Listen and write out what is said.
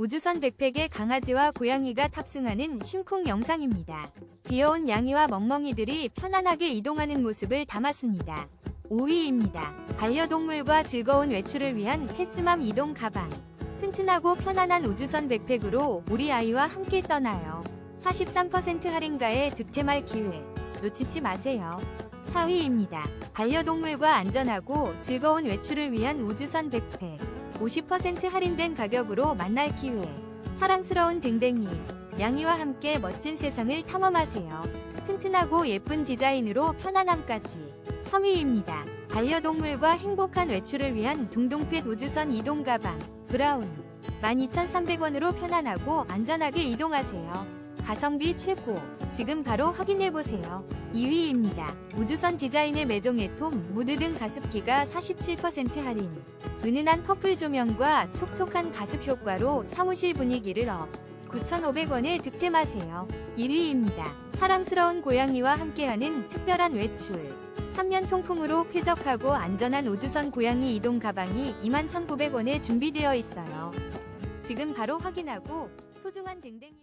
우주선 백팩에 강아지와 고양이가 탑승하는 심쿵 영상입니다. 귀여운 양이와 멍멍이들이 편안하게 이동하는 모습을 담았습니다. 5위입니다. 반려동물과 즐거운 외출을 위한 패스맘 이동 가방. 튼튼하고 편안한 우주선 백팩으로 우리 아이와 함께 떠나요. 43% 할인가에 득템할 기회. 놓치지 마세요. 4위입니다. 반려동물과 안전하고 즐거운 외출을 위한 우주선 백팩. 50% 할인된 가격으로 만날 기회. 사랑스러운 댕댕이. 양이와 함께 멋진 세상을 탐험하세요. 튼튼하고 예쁜 디자인으로 편안함까지. 3위입니다. 반려동물과 행복한 외출을 위한 둥둥핏 우주선 이동 가방. 브라운. 12,300원으로 편안하고 안전하게 이동하세요. 가성비 최고. 지금 바로 확인해보세요. 2위입니다. 우주선 디자인의 매종의 톰, 무드 등 가습기가 47% 할인. 은은한 퍼플 조명과 촉촉한 가습 효과로 사무실 분위기를 업. 9,500원에 득템하세요. 1위입니다. 사랑스러운 고양이와 함께하는 특별한 외출. 3년 통풍으로 쾌적하고 안전한 우주선 고양이 이동 가방이 21,900원에 준비되어 있어요. 지금 바로 확인하고 소중한 댕댕이